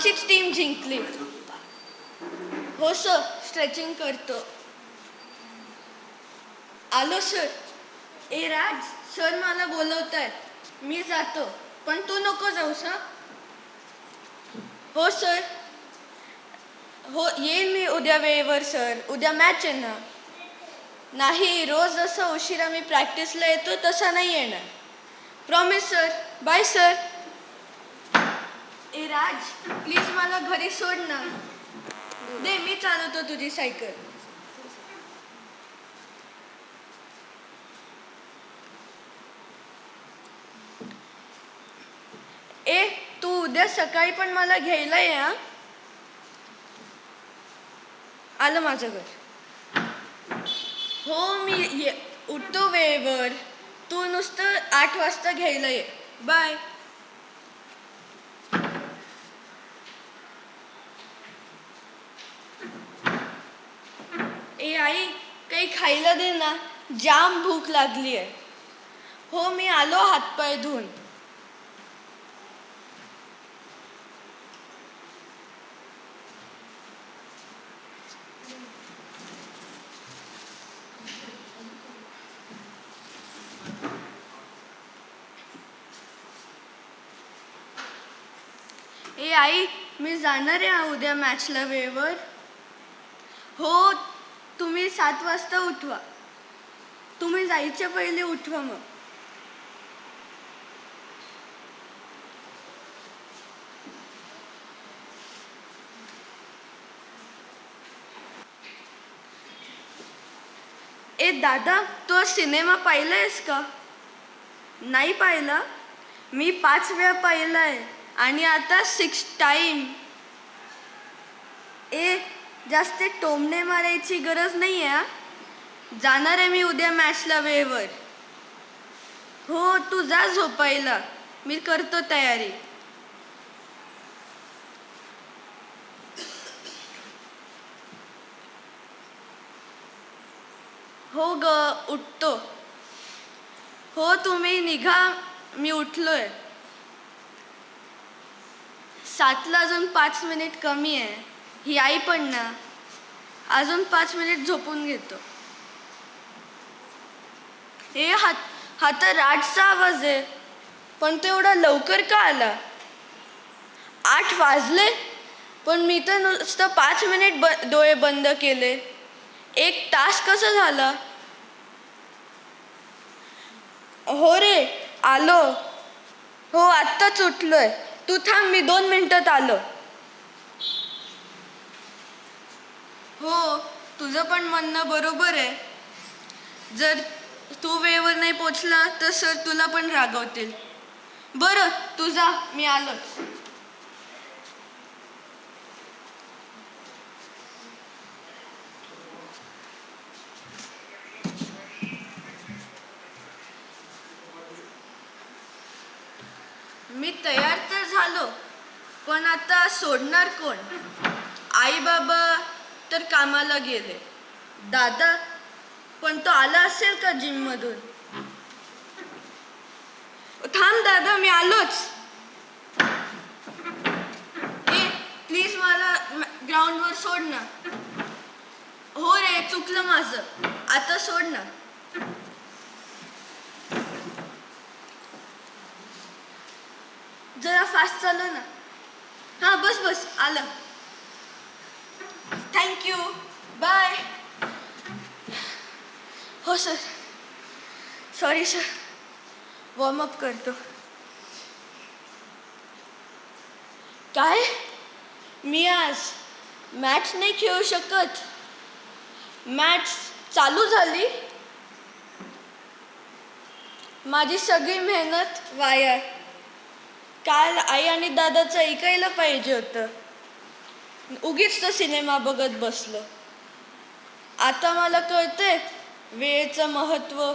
आमचीच टीम जिंकली. हो सर स्ट्रेचिंग करतो. आलो सर ए राज सर मला बोलवत आहेत मी जातो. पण तू नको जाऊ सर हो सर हो येईल मी उद्या वेळेवर सर उद्या मॅच आहे ना. नाही रोज जसं उशिरा मी प्रॅक्टिसला येतो तसा नाही येणार. Promise sir bye sir Raj please मला घरी सोड ना. दे मी चालवतो तुझी सायकल. ए तू उद्या सकाळी पण मला घ्यायला ये हा? आलं माझं घर. हो मी ये उठतो वेळेवर. तू नुसतं आठ वाजता घ्यायला ये. बाय ए आई काही खायला दे ना जाम भूक लागली आहे. हो मी आलो हातपाय धुवून. ए आई मी जाणार आहे उद्या मॅचला वेळेवर. हो तुम्ही सात वाजता उठवा. तुम्ही जायच्या पहिले उठवा मग. ए दादा तू सिनेमा पाहिलायस का? नाही पाहिला? मी पाच वेळा पाहिलाय. आणि आता सिक्स टाईम ए जास्त टोमणे मारायची गरज नाही आहे जाणार आहे मी उद्या मॅचला वेळेवर. हो तू जा झोपायला. मी करतो तयारी. हो ग उठतो. हो तुम्ही निघा. मी उठलोय. सातला अजून पाच मिनिट कमी आहे. ही आई पण ना अजून पाच मिनिट झोपून घेतो. हे हात हा तर राजचा आवाज आहे पण तो एवढा लवकर का आला? आठ वाजले पण मी तर नुसतं पाच मिनिट ब डोळे बंद केले. एक तास कसं झाला? हो रे आलो. हो आत्ताच उठलोय. तू थांब मी दोन मिनिटात आलो. हो तुझं पण म्हणणं बरोबर आहे. जर तू वेळेवर नाही पोचला तर सर तुला पण रागवतील. बरं तुझा मी आलोच मी तयार तर झालो पण आता सोडणार कोण? आई बाबा तर कामाला गेले. दादा पण तो आला असेल का जिम मधून थांब दादा मी आलोच. ए प्लीज मला ग्राउंडवर सोड ना. हो रे चुकलं माझं. आता सोड ना. जरा फास्ट चालव ना. हा बस बस आलं. थँक्यू बाय हो sir sorry sir warm up करतो. काय? मी आज मॅच नाही खेळू शकत. मॅच चालू झाली. माझी सगळी मेहनत वाया. काल आई आणि दादाचं ऐकायला पाहिजे होतं. उगीच तर सिनेमा बघत बसलो. आता मला कळतंय वेळेचं महत्त्व